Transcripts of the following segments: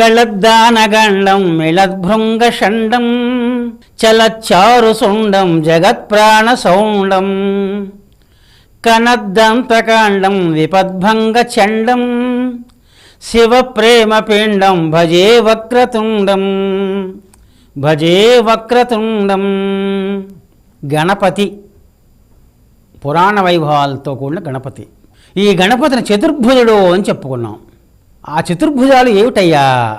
గళద్దానగండం మిళద్భృంగషండం చలచ్చారు సుండం జగత్ప్రాణ సౌండం కనద్దంతకాండం విపద్భంగ చండం శివ ప్రేమ పిండం భజే వక్రతుండం భజే వక్రతుండం. గణపతి పురాణ వైభవాలతో కూడిన గణపతి. ఈ గణపతిని చతుర్భుజుడు అని చెప్పుకున్నాం. ఆ చతుర్భుజాలు ఏమిటయ్యా?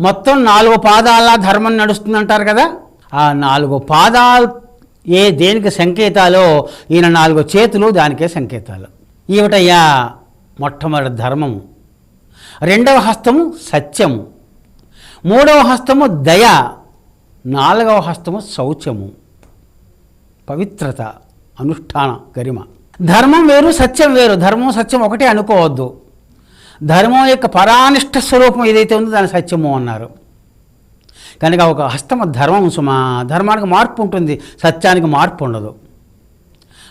మొత్తం నాలుగు పాదాల ధర్మం నడుస్తుందంటారు కదా? ఆ నాలుగు పాదాలు ఏ దేనికి సంకేతాలో ఈయన నాలుగు చేతులు దానికే సంకేతాలు. ఏమిటయ్యా? మొట్టమొదటి ధర్మము. రెండవ హస్తము సత్యము. మూడవ హస్తము దయ. నాలుగవ హస్తము శౌచము. పవిత్రత అనుష్ఠాన గరిమ. ధర్మం వేరు సత్యం వేరు. ధర్మం సత్యం ఒకటే అనుకోవద్దు. ధర్మం యొక్క పరానిష్ట స్వరూపం ఏదైతే ఉందో దాని సత్యము అన్నారు. కనుక ఒక హస్తమ ధర్మం సుమా ధర్మానికి మార్పు ఉంటుంది సత్యానికి మార్పు ఉండదు.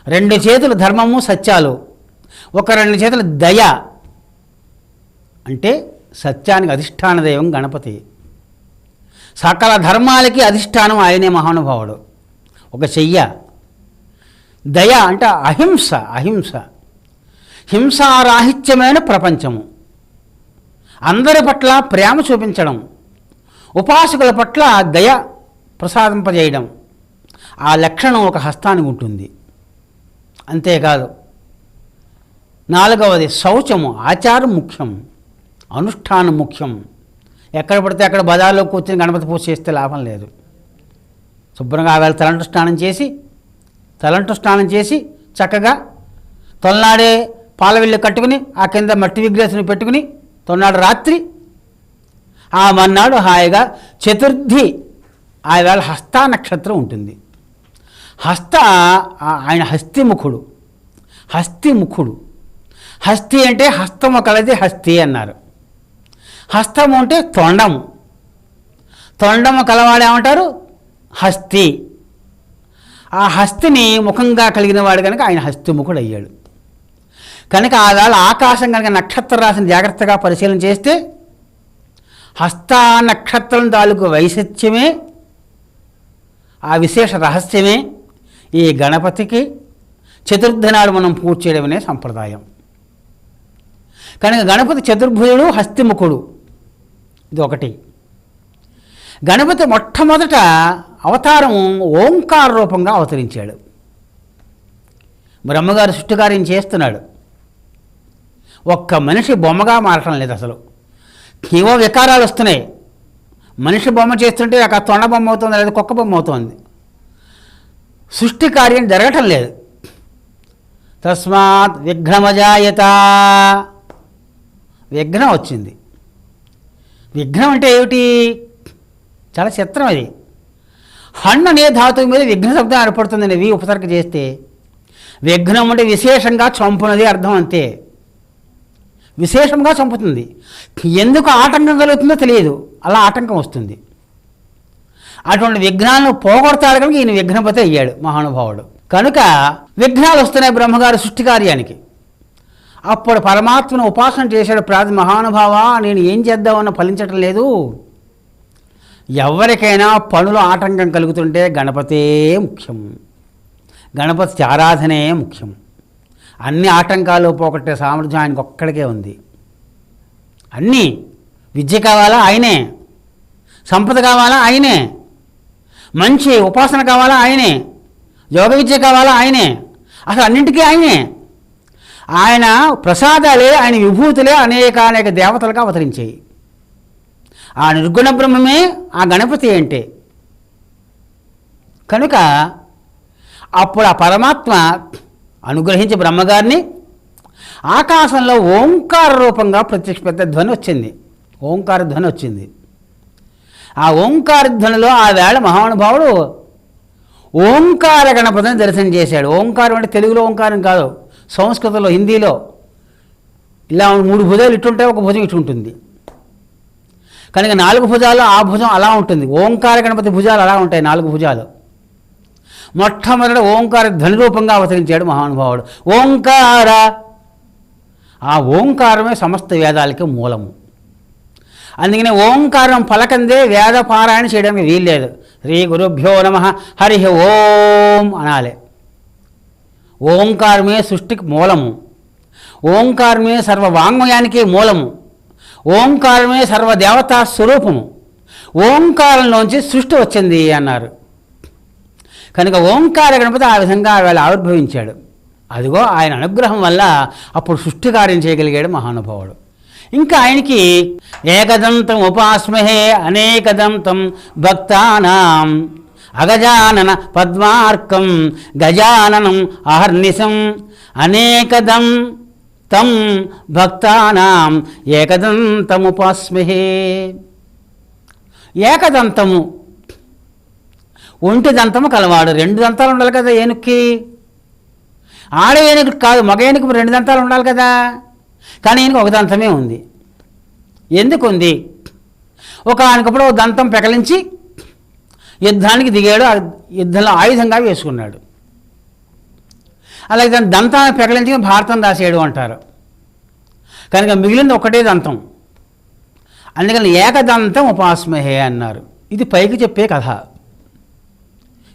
రెండు చేతులు ధర్మము సత్యాలు. ఒక రెండు చేతులు దయ. అంటే సత్యానికి అధిష్టాన దైవం గణపతి. సకల ధర్మాలకి అధిష్టానం ఆయనే మహానుభావుడు. ఒక చెయ్య. దయ అంటే అహింస అహింస. హింసారాహిత్యమైన ప్రపంచము. అందరి పట్ల ప్రేమ చూపించడం ఉపాసకుల పట్ల దయ ప్రసాదింపజేయడం ఆ లక్షణం ఒక హస్తానికి ఉంటుంది. అంతేకాదు నాలుగవది శౌచము ఆచారం ముఖ్యం అనుష్ఠానం ముఖ్యం. ఎక్కడ పడితే అక్కడ బజార్లో కూర్చొని గణపతి పూజ చేస్తే లాభం లేదు. శుభ్రంగా ఆవేళ తలంటు స్నానం చేసి తలంటు స్నానం చేసి చక్కగా తొలనాడే పాలవిల్లు కట్టుకుని ఆ కింద మట్టి విగ్రహం పెట్టుకుని తొన్నాడు రాత్రి. ఆ మన్నాడు హాయిగా చతుర్థి ఆవేళ హస్త నక్షత్రం ఉంటుంది. హస్త ఆయన హస్తిముఖుడు. హస్తిముఖుడు. హస్తి అంటే హస్తము కలది హస్తి అన్నారు. హస్తము అంటే తొండము. తొండము కలవాడు ఏమంటారు? హస్తి. ఆ హస్తిని ముఖంగా కలిగిన వాడు కనుక ఆయన హస్తిముఖుడు అయ్యాడు కనుక ఆ ఆకాశం కనుక నక్షత్ర రాశిని జాగ్రత్తగా పరిశీలన చేస్తే హస్త నక్షత్రం తాలూకు వైశిత్యమే ఆ విశేష రహస్యమే ఈ గణపతికి చతుర్థి నాడు మనం పూజ చేయడం అనే సంప్రదాయం. కనుక గణపతి చతుర్భుజుడు హస్తిముఖుడు. ఇది ఒకటి. గణపతి మొట్టమొదట అవతారం ఓంకార రూపంగా అవతరించాడు. బ్రహ్మగారు సృష్టికార్యం చేస్తున్నాడు. ఒక్క మనిషి బొమ్మగా మారటం లేదు అసలు. ఏవో వికారాలు వస్తున్నాయి. మనిషి బొమ్మ చేస్తుంటే ఒక తొండ బొమ్మ అవుతుంది లేదా కుక్క బొమ్మ అవుతుంది. సృష్టి కార్యం జరగటం లేదు. తస్మాత్ విఘ్నమజాయత. విఘ్నం వచ్చింది. విఘ్నం అంటే ఏమిటి? చాలా చిత్రం అది. హన్ను అనే ధాతువు మీద విఘ్న శబ్దం ఏర్పడుతుంది వి ఉపసర్గ చేస్తే విఘ్నం అంటే విశేషంగా చంపునది అర్థం అంతే. విశేషంగా చంపుతుంది. ఎందుకు ఆటంకం కలుగుతుందో తెలియదు. అలా ఆటంకం వస్తుంది. అటువంటి విఘ్నాలను పోగొడతాడు కనుక ఈయన విఘ్నపతి అయ్యాడు మహానుభావుడు. కనుక విఘ్నాలు వస్తున్నాయి బ్రహ్మగారి సృష్టి కార్యానికి. అప్పుడు పరమాత్మను ఉపాసన చేశాడు ప్రాది మహానుభావ నేను ఏం చేద్దామన్న ఫలించటం లేదు. ఎవరికైనా పనులు ఆటంకం కలుగుతుంటే గణపతే ముఖ్యం. గణపతి ఆరాధనే ముఖ్యం. అన్ని ఆటంకాలు పోగొట్టే సామర్థ్యం ఆయనకు ఒక్కడికే ఉంది. అన్నీ విద్య కావాలా? ఆయనే. సంపద కావాలా? ఆయనే. మంచి ఉపాసన కావాలా? ఆయనే. యోగ విద్య కావాలా? ఆయనే. అసలు అన్నింటికీ ఆయనే. ఆయన ప్రసాదాలే ఆయన విభూతులే అనేక అనేక దేవతలుగా అవతరించాయి. ఆ నిర్గుణ బ్రహ్మమే ఆ గణపతి అంటే. కనుక అప్పుడు ఆ పరమాత్మ అనుగ్రహించి బ్రహ్మగారిని. ఆకాశంలో ఓంకార రూపంగా ప్రత్యక్ష పెద్ద ధ్వని వచ్చింది. ఓంకార ధ్వని వచ్చింది. ఆ ఓంకార ధ్వనిలో ఆ వేళ మహానుభావుడు ఓంకార గణపతిని దర్శనం చేశాడు. ఓంకారం అంటే తెలుగులో ఓంకారం కాదు సంస్కృతంలో హిందీలో. ఇలా మూడు భుజాలు ఇటుంటే ఒక భుజం ఇటు ఉంటుంది కనుక నాలుగు భుజాలు ఆ భుజం అలా ఉంటుంది. ఓంకార గణపతి భుజాలు అలా ఉంటాయి నాలుగు భుజాలు. మొట్టమొదట ఓంకార ధ్వని రూపంగా అవతరించాడు మహానుభావుడు. ఓంకార. ఆ ఓంకారమే సమస్త వేదాలకి మూలము. అందుకనే ఓంకారం పలకందే వేద పారాయణ చేయడానికి వీల్లేదు. శ్రీ గురుభ్యో నమ. హరి ఓం అనాలి. ఓంకారమే సృష్టికి మూలము. ఓంకారమే సర్వ వాంగ్మయానికి మూలము. ఓంకారమే సర్వదేవతా స్వరూపము. ఓంకారంలోంచి సృష్టి వచ్చింది అన్నారు. కనుక ఓంకార గణపతి ఆ విధంగా వేళ ఆవిర్భవించాడు. అదిగో ఆయన అనుగ్రహం వల్ల అప్పుడు సృష్టి కార్యం చేయగలిగాడు మహానుభావుడు. ఇంకా ఆయనకి ఏకదంతం ఉపాస్మహే అనేకదంతం భక్తానాం అగజానన పద్మార్కం గజాననం అహర్నిశం అనేకదం తం భక్తానాం ఏకదంతముపాస్మహే ఏకదంతము ఒంటి దంతము కలవాడు. రెండు దంతాలు ఉండాలి కదా ఏనుక్కి? ఆడ ఏనుగు కాదు మగ ఏనుగు రెండు దంతాలు ఉండాలి కదా? కానీ ఈయనకు ఒక దంతమే ఉంది. ఎందుకు ఉంది? ఒక ఆయనకప్పుడు ఒక దంతం పెకలించి యుద్ధానికి దిగాడు. యుద్ధంలో ఆయుధంగా వేసుకున్నాడు. అలాగే దాని దంతాన్ని పెకలించి భారతం రాసేయడు అంటారు. కనుక మిగిలింది ఒకటే దంతం. అందుకని ఏకదంతం ఉపాస్మహే అన్నారు. ఇది పైకి చెప్పే కథ.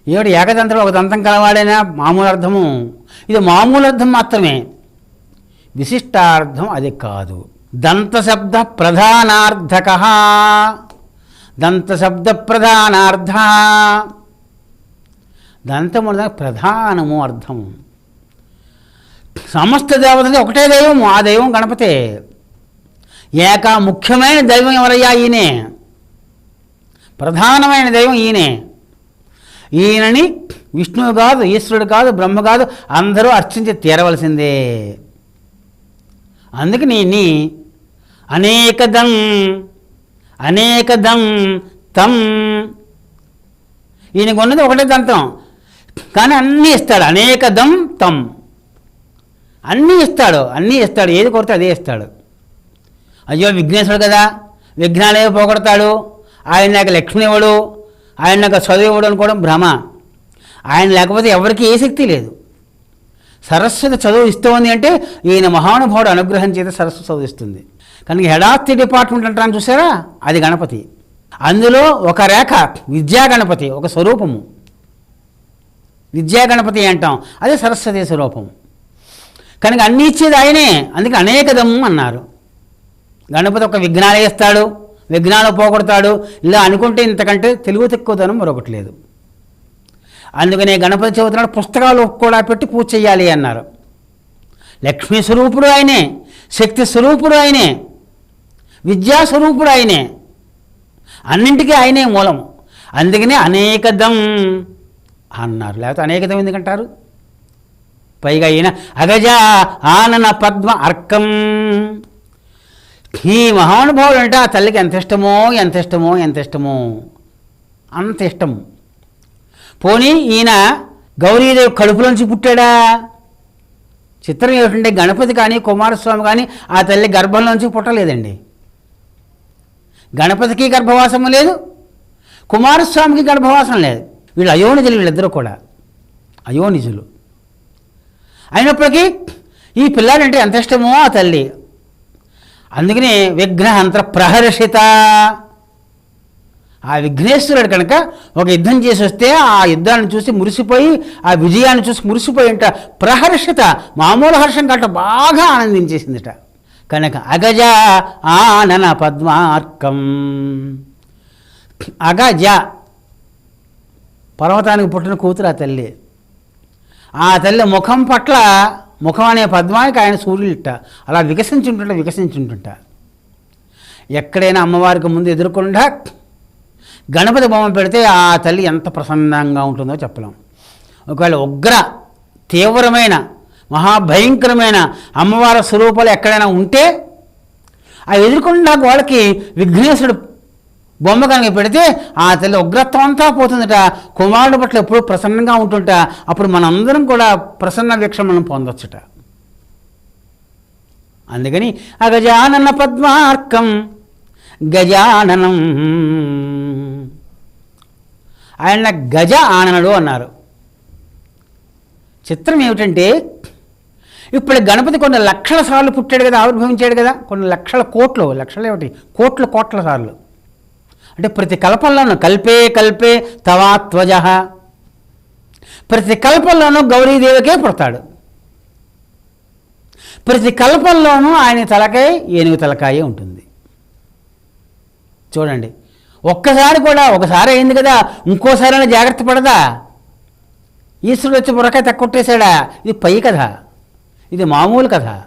ఏమిటి ఏకతంత్రం? ఒక దంతం కలవాడైనా మామూలు అర్థము. ఇది మామూలు అర్థం మాత్రమే. విశిష్టార్థం అది కాదు. దంతశబ్ద ప్రధానార్థక. దంతశబ్ద ప్రధానార్థ. దంతము ప్రధానము అర్థము. సమస్త దేవతది ఒకటే దైవం ఆ దైవం గణపతే. ఏక ముఖ్యమైన దైవం ఎవరయ్యా ఈయనే? ప్రధానమైన దైవం ఈయనే. ఈయనని విష్ణువు కాదు ఈశ్వరుడు కాదు బ్రహ్మ కాదు అందరూ అర్చించి తీరవలసిందే. అందుకని నీ అనేకదం అనేకదం తం. ఈయనకు ఉన్నది ఒకటే దంతం. కానీ అన్నీ ఇస్తాడు అనేకదం తం. అన్నీ ఇస్తాడు అన్నీ ఇస్తాడు ఏది కొడితే అదే ఇస్తాడు. అయ్యో విఘ్నేశ్వరుడు కదా విఘ్నాలే పోగొడతాడు? ఆయన నాకు లక్ష్మి ఇవ్వడు ఆయన నాకు చదువు ఇవ్వడం అనుకోవడం భ్రమ. ఆయన లేకపోతే ఎవరికి ఏ శక్తి లేదు. సరస్వతి చదువు ఇస్తుంది అంటే ఈయన మహానుభావుడు అనుగ్రహం చేత సరస్వతి చదువు ఇస్తుంది. కానీ హెడాస్తి డిపార్ట్మెంట్ అంటాను చూసారా? అది గణపతి. అందులో ఒక రేఖ విద్యా గణపతి ఒక స్వరూపము. విద్యా గణపతి అంటాం. అదే సరస్వతి స్వరూపం. కనుక అన్ని ఇచ్చేది ఆయనే. అందుకే అనేకదము అన్నారు. గణపతి ఒక విఘ్నాలు వేస్తాడు విఘ్నాలు పోగొడతాడు. ఇలా అనుకుంటే ఇంతకంటే తెలుగు తక్కువదనం మరొకటి లేదు. అందుకనే గణపతి చవితి పుస్తకాలు కూడా పెట్టి పూజ చేయాలి అన్నారు. లక్ష్మీ స్వరూపుడు ఆయనే శక్తి స్వరూపుడు ఆయనే విద్యా స్వరూపుడు ఆయనే. అన్నింటికీ ఆయనే మూలం. అందుకనే అనేకదం అన్నారు. లేకపోతే అనేకదం ఎందుకంటారు? పైగా ఈయన అగజ ఆనన పద్మ అర్కం. ఈ మహానుభావుడు అంటే ఆ తల్లికి ఎంత ఇష్టమో ఎంత ఇష్టమో ఎంత ఇష్టమో. అంత ఇష్టం. పోనీ ఈయన గౌరీదేవి కడుపులోంచి పుట్టాడా? చిత్రం ఏమిటంటే గణపతి కానీ కుమారస్వామి కానీ ఆ తల్లి గర్భంలోంచి పుట్టలేదండి. గణపతికి గర్భవాసము లేదు కుమారస్వామికి గర్భవాసం లేదు. వీళ్ళు అయోనిజులు వీళ్ళిద్దరూ కూడా. అయోనిజులు. అయినప్పటికీ ఈ పిల్లాడంటే ఎంత ఇష్టమో ఆ తల్లి. అందుకనే విఘ్నహంత్ర ప్రహర్షిత ఆ విఘ్నేశ్వరుడు కనుక ఒక యుద్ధం చేసి వస్తే ఆ యుద్ధాన్ని చూసి మురిసిపోయి ఆ విజయాన్ని చూసి మురిసిపోయి ఉంట ప్రహర్షిత మామూలు హర్షం కంట బాగా ఆనందించేసిందిట. కనుక అగజ ఆనన పద్మార్కం. అగజ పర్వతానికి పుట్టిన కూతురు ఆ తల్లి. ఆ తల్లి ముఖం పట్ల ముఖం అనే పద్మానికి ఆయన సూర్యులిట్ట. అలా వికసించుంటుంట వికసించుంటుంట. ఎక్కడైనా అమ్మవారికి ముందు ఎదుర్కొండా గణపతి బొమ్మ పెడితే ఆ తల్లి ఎంత ప్రసన్నంగా ఉంటుందో చెప్పలేం. ఒకవేళ ఉగ్ర తీవ్రమైన మహాభయంకరమైన అమ్మవారి స్వరూపాలు ఎక్కడైనా ఉంటే ఆ ఎదుర్కొండా వాళ్ళకి విఘ్నేశ్వరుడు బొమ్మ కనుక పెడితే ఆ తల్లి ఉగ్రత్వం అంతా పోతుందట. కుమారుడు పట్ల ఎప్పుడు ప్రసన్నంగా ఉంటుంట. అప్పుడు మనందరం కూడా ప్రసన్న వీక్షణను పొందొచ్చుట. అందుకని అగజానన పద్మార్కం గజాననం. ఆయన గజ ఆననుడు అన్నారు. చిత్రం ఏమిటంటే ఇప్పుడు గణపతి కొన్ని లక్షల సార్లు పుట్టాడు కదా ఆవిర్భవించాడు కదా కొన్ని లక్షల కోట్లు లక్షలు ఏమిటి కోట్లు కోట్ల సార్లు. అంటే ప్రతి కల్పంలోనూ కల్పే కల్పే తవాత్వజ ప్రతి కల్పంలోనూ గౌరీదేవికే పుడతాడు. ప్రతి కల్పంలోనూ ఆయన తలకాయ ఏనుగు తలకాయే ఉంటుంది. చూడండి. ఒక్కసారి కూడా ఒకసారి అయింది కదా ఇంకోసారైనా జాగ్రత్త పడదా? ఈశ్వరుడు వచ్చి బుర్రకాయ తక్కొట్టేశాడా? ఇది పై కథ. ఇది మామూలు కథ.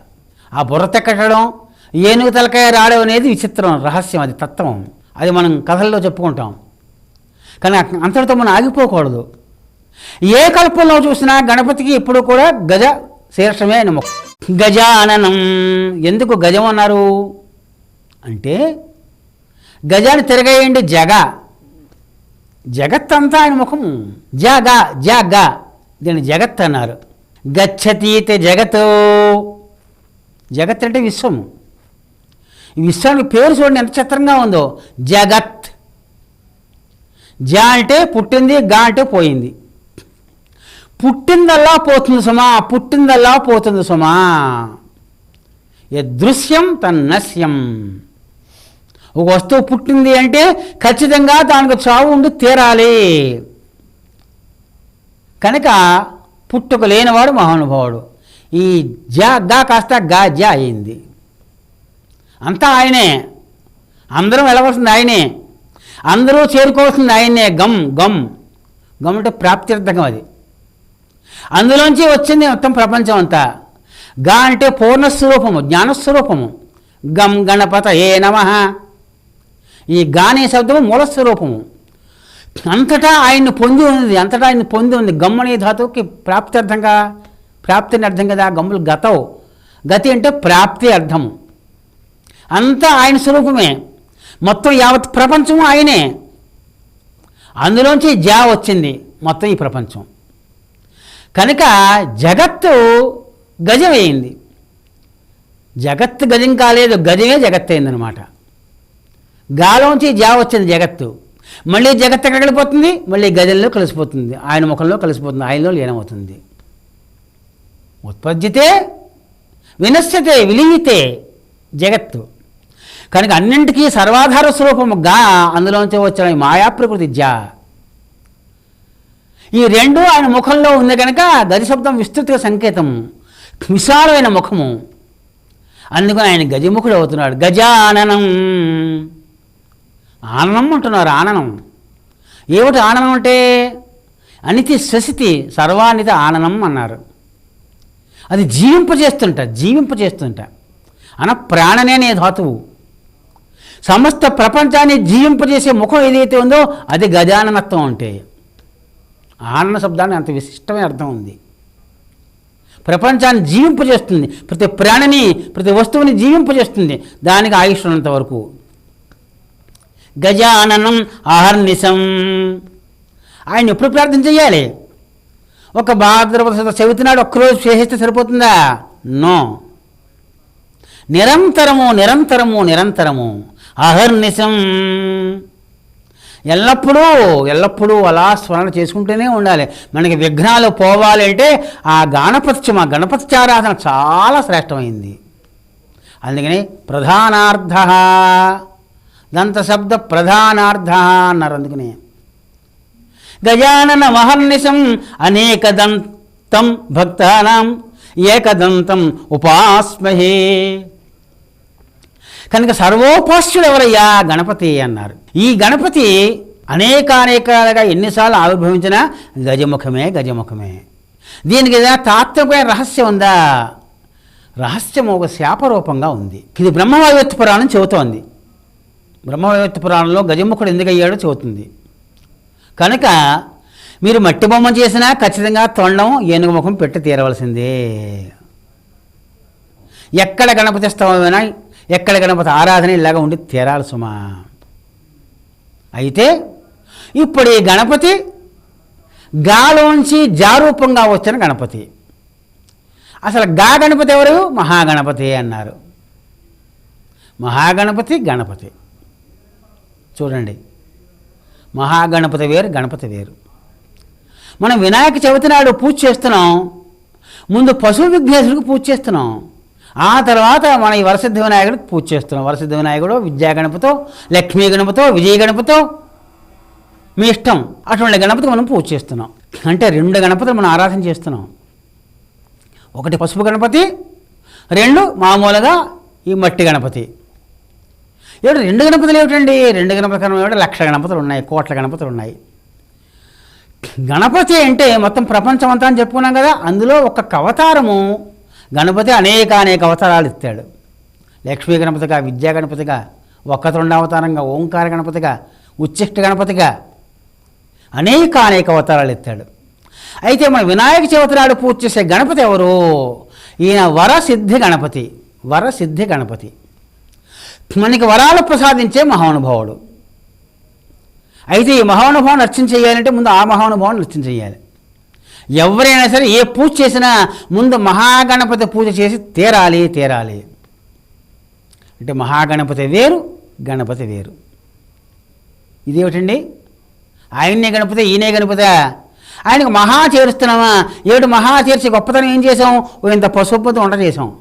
ఆ బుర్ర తెక్కటడం ఏనుగు తలకాయ రావడం అనేది విచిత్రం రహస్యం అది తత్వం. అది మనం కథల్లో చెప్పుకుంటాం. కానీ అంతటితో మనం ఆగిపోకూడదు. ఏ కల్పంలో చూసినా గణపతికి ఎప్పుడు కూడా గజ శీర్షమే ఆయన ముఖం గజాననం. ఎందుకు గజం అన్నారు? అంటే గజాన్ని తిరగేయండి జగ. జగత్ అంతా ఆయన ముఖం. జగ జగ. దీన్ని జగత్ అన్నారు. గచ్చతీతే జగత్. జగత్ అంటే విశ్వము. ఈ విశ్వానికి పేరు చూడండి ఎంత చిత్రంగా ఉందో. జగత్. జ అంటే పుట్టింది గా అంటే పోయింది. పుట్టిందల్లా పోతుంది సుమా పుట్టిందల్లా పోతుంది సుమా. దృశ్యం తన్నస్యం ఒక వస్తువు పుట్టింది అంటే ఖచ్చితంగా దానికి చావు ఉండి తీరాలి. కనుక పుట్టుక లేనివాడు మహానుభావుడు. ఈ జ గా కాస్త గా జ అయింది. అంతా ఆయనే. అందరం వెళ్ళవలసింది ఆయనే. అందరూ చేరుకోవాల్సింది ఆయనే. Gum gum. గమ్ అంటే ప్రాప్త్యర్థకం అది. అందులోంచి వచ్చింది మొత్తం ప్రపంచం అంతా. గా అంటే పూర్ణస్వరూపము జ్ఞానస్వరూపము. గం గణపత ఏ నమ. ఈ గానే శబ్దము మూలస్వరూపము. అంతటా ఆయన్ని పొంది ఉంది అంతటా ఆయన్ని పొంది ఉంది గమ్మనే ధాతువుకి ప్రాప్త్యర్థంగా ప్రాప్తిని అర్థం కదా గమ్ములు గతవు. గతి అంటే ప్రాప్తి అర్థము. అంతా ఆయన స్వరూపమే. మొత్తం యావత్ ప్రపంచము ఆయనే. అందులోంచి జా వచ్చింది మొత్తం ఈ ప్రపంచం. కనుక జగత్తు గజమైంది. జగత్తు గజం కాలేదు గజమే జగత్ అయిందనమాట గాలోంచి జా వచ్చింది జగత్తు. మళ్ళీ జగత్ ఎక్కడ వెళ్ళిపోతుంది మళ్ళీ గజంలో కలిసిపోతుంది. ఆయన ముఖంలో కలిసిపోతుంది ఆయనలో లీనమవుతుంది. ఉత్పద్యతే వినశ్యతే విలీయితే జగత్తు. కనుక అన్నింటికీ సర్వాధార స్వరూపము గా అందులోంచి వచ్చిన ఈ మాయా ప్రకృతి జా ఈ రెండు ఆయన ముఖంలో ఉంది కనుక గజశబ్దం విస్తృత సంకేతం. విశాలమైన ముఖము. అందుకని ఆయన గజముఖుడు అవుతున్నాడు. గజాననం. ఆననం అంటున్నారు ఆననం. ఏమిటి ఆననం అంటే? అనితి శశితి సర్వానిత ఆననం అన్నారు. అది జీవింపజేస్తుంట జీవింపజేస్తుంట. అన ప్రాణనే నే ధాతువు. సమస్త ప్రపంచాన్ని జీవింపజేసే ముఖం ఏదైతే ఉందో అది గజాననత్వం అంటే. ఆనంద శబ్దాన్ని అంత విశిష్టమైన అర్థం ఉంది. ప్రపంచాన్ని జీవింపజేస్తుంది. ప్రతి ప్రాణిని ప్రతి వస్తువుని జీవింపజేస్తుంది. దానికి ఆయుష్ ఉన్నంత వరకు. గజాననం అహర్నిశం. ఆయన ఎప్పుడు ప్రార్థన చేయాలి? ఒక భాద్రపద చవితినాడు ఒక్కరోజు చేసేస్తే సరిపోతుందా? నో. నిరంతరము నిరంతరము నిరంతరము. అహర్నిశం. ఎల్లప్పుడూ ఎల్లప్పుడూ అలా స్మరణ చేసుకుంటూనే ఉండాలి. మనకి విఘ్నాలు పోవాలి అంటే ఆ గణపత్యం మా గణపత్యారాధన చాలా శ్రేష్టమైంది. అందుకని ప్రధానార్థ దంత శబ్ద ప్రధానార్థ అన్నారు అందుకని. గజానన మహర్నిశం అనేకదంతం భక్తానం ఏకదంతం ఉపాస్మహే. కనుక సర్వోపాస్యుడు ఎవరయ్యా? గణపతి అన్నారు. ఈ గణపతి అనేకానేకాలుగా ఎన్నిసార్లు ఆవిర్భవించినా గజముఖమే గజముఖమే. దీనికి ఏదైనా తాత్వికమైన రహస్యం ఉందా? రహస్యం ఒక శాపరూపంగా ఉంది. ఇది బ్రహ్మవైవత్వ పురాణం చెబుతోంది. బ్రహ్మవైవత్వ పురాణంలో గజముఖుడు ఎందుకు అయ్యాడో చెబుతుంది. కనుక మీరు మట్టి బొమ్మ చేసినా ఖచ్చితంగా తొండం ఏనుగు ముఖం పెట్టి తీరవలసిందే. ఎక్కడ గణపతి స్తవమైనా ఎక్కడ గణపతి ఆరాధన ఇలాగ ఉండి తీరాలి సుమా. అయితే ఇప్పుడు ఈ గణపతి గాలోంచి జారూపంగా వచ్చిన గణపతి. అసలు గా గణపతి ఎవరు? మహాగణపతి అన్నారు. మహాగణపతి గణపతి. చూడండి. మహాగణపతి వేరు గణపతి వేరు. మనం వినాయక చవితి నాడు పూజ చేస్తున్నాం. ముందు పశువు విఘ్నేశుడికి పూజ చేస్తున్నాం. ఆ తర్వాత మన ఈ వరసిద్ధ వినాయకుడికి పూజ చేస్తున్నాం. వరసిద్ధ వినాయకుడు విద్యా గణపతో లక్ష్మీ గణపతో విజయ గణపతో మీ ఇష్టం. అటువంటి గణపతి మనం పూజ చేస్తున్నాం. అంటే రెండు గణపతులు మనం ఆరాధన చేస్తున్నాం. ఒకటి పసుపు గణపతి రెండు మామూలుగా ఈ మట్టి గణపతి. ఏమిటి రెండు గణపతులు ఏమిటండి? రెండు గణపతి కన్నా ఏమిటి? లక్ష గణపతులు ఉన్నాయి కోట్ల గణపతులు ఉన్నాయి. గణపతి అంటే మొత్తం ప్రపంచం అంతా అని చెప్పుకున్నాం కదా. అందులో ఒక కవతారము గణపతి అనేక అనేక అవతారాలు ఇస్తాడు. లక్ష్మీ గణపతిగా విద్యా గణపతిగా ఒక్కతొండ అవతారంగా ఓంకార గణపతిగా ఉచ్చిష్ట గణపతిగా అనేక అనేక అవతారాలు ఎత్తాడు అయితే మన వినాయక చవితి నాడు పూజ చేసే గణపతి ఎవరు? ఈయన వరసిద్ధి గణపతి వరసిద్ధి గణపతి. మనకి వరాలు ప్రసాదించే మహానుభావుడు. అయితే ఈ మహానుభావుని అర్చన చేయాలంటే ముందు ఆ మహానుభావుని అర్చన చేయాలి. ఎవరైనా సరే ఏ పూజ చేసినా ముందు మహాగణపతి పూజ చేసి తీరాలి తీరాలి. అంటే మహాగణపతి వేరు గణపతి వేరు. ఇదేమిటండి? ఆయన్నే గణపతి ఈయనే గణపతి. ఆయనకు మహా చేరుస్తున్నామా? ఏడు మహా చేర్చి గొప్పతనం ఏం చేసాం ఓ ఇంత పశుపతి వంట చేసాం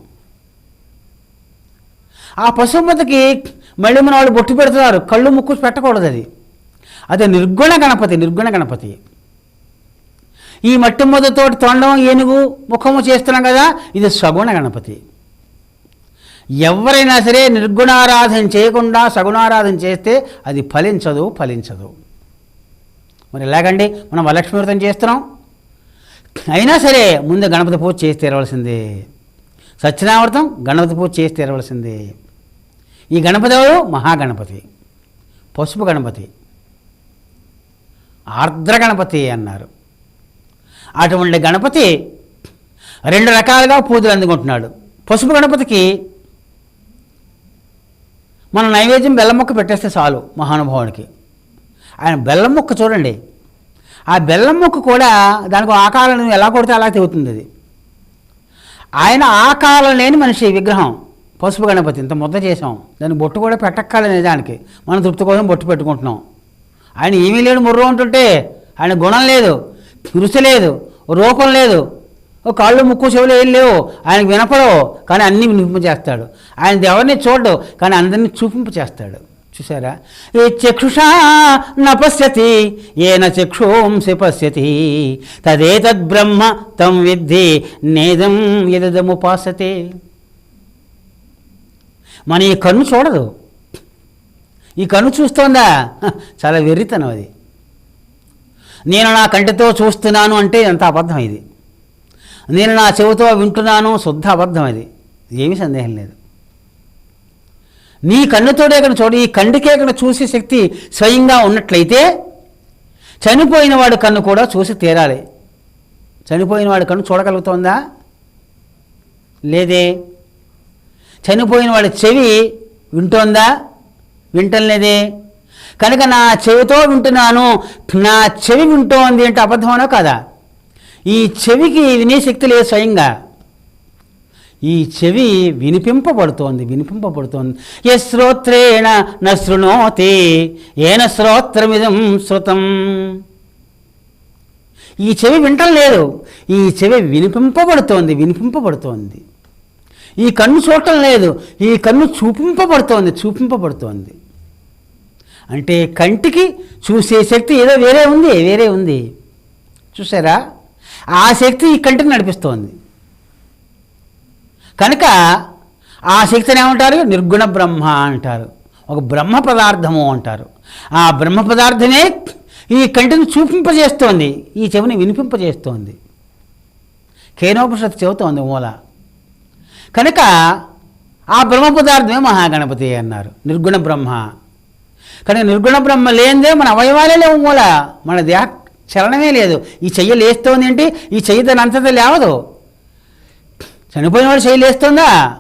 ఆ పశుపతికి మళ్ళీ మన వాళ్ళు బొట్టు పెడుతున్నారు. కళ్ళు ముక్కు పెట్టకూడదు అది. అదే నిర్గుణ గణపతి నిర్గుణ గణపతి. ఈ మట్టి ముద్దతోటి తొండం ఏనుగు ముఖము చేస్తున్నాం కదా ఇది సగుణ గణపతి. ఎవరైనా సరే నిర్గుణారాధన చేయకుండా సగుణారాధన చేస్తే అది ఫలించదు ఫలించదు. మరి ఎలాగండి? మనం వరలక్ష్మి వ్రతం చేస్తున్నాం. అయినా సరే ముందు గణపతి పూజ చేసి తీరవలసిందే. సత్యనావ్రతం గణపతి పూజ చేసి తీరవలసిందే. ఈ గణపతి ఎవరు? మహాగణపతి. పసుపు గణపతి. ఆర్ద్ర గణపతి అన్నారు. అటువంటి గణపతి రెండు రకాలుగా పూజలు అందుకుంటున్నాడు. పసుపు గణపతికి మన నైవేద్యం బెల్లం ముక్క పెట్టేస్తే చాలు మహానుభావునికి. ఆయన బెల్లం ముక్క చూడండి. ఆ బెల్లం ముక్క కూడా దానికి ఒక ఆకారం ఎలా కొడితే అలా తెగుతుంది అది. ఆయన ఆకారం లేని మనిషి విగ్రహం. పసుపు గణపతి ఇంత ముద్ద చేసాం దాన్ని బొట్టు కూడా పెట్టక్కాలనే దానికి. మనం తృప్తి కోసం బొట్టు పెట్టుకుంటున్నాం. ఆయన ఏమీ లేడు ముర్రు ఉంటుంటే ఆయన గుణం లేదు. రుచి లేదు రూపం లేదు. ఓ కాళ్ళు ముక్కు చెవులు ఏం లేవు. ఆయనకు వినపడవు కానీ అన్నీ వినిపించేస్తాడు ఆయన ఎవరిని చూడడు కానీ అందరినీ చూపింపు చేస్తాడు. చూసారా? ఈ చక్షుషా నపశ్యతి ఏన చక్షుంసి పశ్యతి తదేతద్బ్రహ్మ తం విద్ధి నేదం ఎదముపాసతే మన ఈ కన్ను చూడదు. ఈ కన్ను చూస్తోందా? చాలా వెర్రితనం అది. నేను నా కంటితో చూస్తున్నాను అంటే ఎంత అబద్ధం ఇది. నేను నా చెవితో వింటున్నాను శుద్ధ అబద్ధం ఇది ఏమీ సందేహం లేదు. నీ కన్నుతోడే కనుక చూడ ఈ కంటికే కనుక చూసే శక్తి స్వయంగా ఉన్నట్లయితే చనిపోయిన వాడి కన్ను కూడా చూసి తీరాలి. చనిపోయిన వాడి కన్ను చూడగలుగుతోందా? లేదే. చనిపోయిన వాడి చెవి వింటోందా? వింటం లేదే. కనుక నా చెవితో వింటున్నాను నా చెవి వింటోంది అంటే అబద్ధమనో కదా? ఈ చెవికి వినే శక్తి లేదు స్వయంగా. ఈ చెవి వినిపింపబడుతోంది వినిపింపబడుతోంది. ఏ శ్రోత్రేణ న శృణోతి ఏన శ్రోత్రమిదం శృతం. ఈ చెవి వింటం లేదు ఈ చెవి వినిపింపబడుతోంది వినిపింపబడుతోంది. ఈ కన్ను చూడటం లేదు ఈ కన్ను చూపింపబడుతోంది చూపింపబడుతోంది. అంటే కంటికి చూసే శక్తి ఏదో వేరే ఉంది వేరే ఉంది. చూసారా? ఆ శక్తి ఈ కంటిని నడిపిస్తోంది. కనుక ఆ శక్తిని ఏమంటారు? నిర్గుణ బ్రహ్మ అంటారు. ఒక బ్రహ్మ పదార్థము అంటారు. ఆ బ్రహ్మ పదార్థమే ఈ కంటిని చూపింపజేస్తోంది. ఈ చెవిని వినిపింపజేస్తోంది. కేనోపనిషత్తు చెబుతోంది మూల. కనుక ఆ బ్రహ్మ పదార్థమే మహాగణపతి అన్నారు. నిర్గుణ బ్రహ్మ. కానీ నిర్గుణ బ్రహ్మ లేనిదే మన అవయవాలే లేవు మూల. మన దేహ చలనమే లేదు. ఈ చెయ్యి లేస్తోంది ఏంటి? ఈ చెయ్యి దాని అంతత లేవదు. చనిపోయిన వాడు చెయ్యి లేస్తుందా?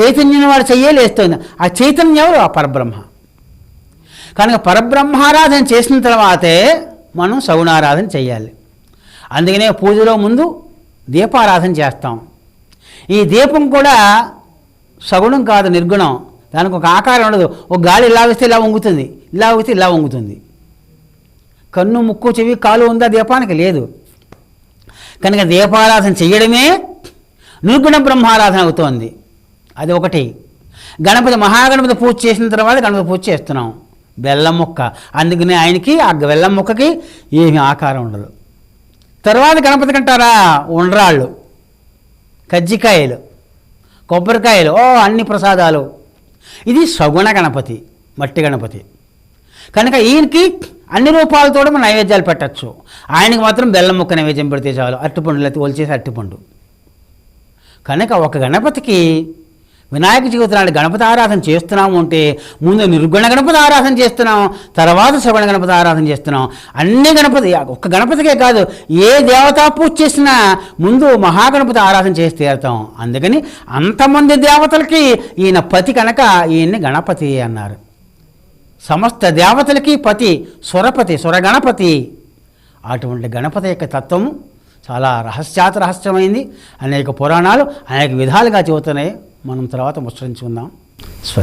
చైతన్యం వాడు చెయ్యే లేస్తుంది. ఆ చైతన్యం ఎవరు? ఆ పరబ్రహ్మ. కనుక పరబ్రహ్మారాధన చేసిన తర్వాతే మనం సగుణారాధన చేయాలి అందుకనే పూజలో ముందు దీపారాధన చేస్తాం. ఈ దీపం కూడా సగుణం కాదు నిర్గుణం. దానికి ఒక ఆకారం ఉండదు. ఒక గాలి ఇలా వేస్తే ఇలా వంగుతుంది. ఇలా వస్తే ఇలా వంగుతుంది. కన్ను ముక్కు చెవి కాలు ఉందా దీపానికి? లేదు. కనుక దీపారాధన చేయడమే నిర్గుణ బ్రహ్మారాధన అవుతోంది. అది ఒకటి. గణపతి మహాగణపతి పూజ చేసిన తర్వాత గణపతి పూజ చేస్తున్నాం. బెల్లం ముక్క. అందుకనే ఆయనకి ఆ బెల్లం ముక్కకి ఏమి ఆకారం ఉండదు. తర్వాత గణపతి కంటారా ఉండ్రాళ్ళు కజ్జికాయలు కొబ్బరికాయలు ఓ అన్ని ప్రసాదాలు. ఇది సగుణ గణపతి మట్టి గణపతి. కనుక ఈయనకి అన్ని రూపాలతో మనం నైవేద్యాలు పెట్టచ్చు. ఆయనకి మాత్రం బెల్లం ముక్క నైవేద్యం పెడితే చాలు. అరటిపండు లేకపోతే ఒలిచేసి అరటిపండు. కనుక ఒక గణపతికి వినాయక చవితి నాడు గణపతి ఆరాధన చేస్తున్నాము అంటే ముందు నిర్గుణ గణపతి ఆరాధన చేస్తున్నాం తర్వాత శ్రవణ గణపతి ఆరాధన చేస్తున్నాం. అన్ని గణపతి ఒక్క గణపతికే కాదు ఏ దేవతా పూజ చేసినా ముందు మహాగణపతి ఆరాధన చేసి తీరుతాం. అందుకని అంతమంది దేవతలకి ఈయన పతి కనుక ఈయన్ని గణపతి అన్నారు. సమస్త దేవతలకి పతి స్వరపతి స్వరగణపతి. అటువంటి గణపతి యొక్క తత్వము చాలా రహస్యాత రహస్యమైంది. అనేక పురాణాలు అనేక విధాలుగా చెబుతున్నాయి. మనం తర్వాత ముచ్చరించి ఉందాం స్వ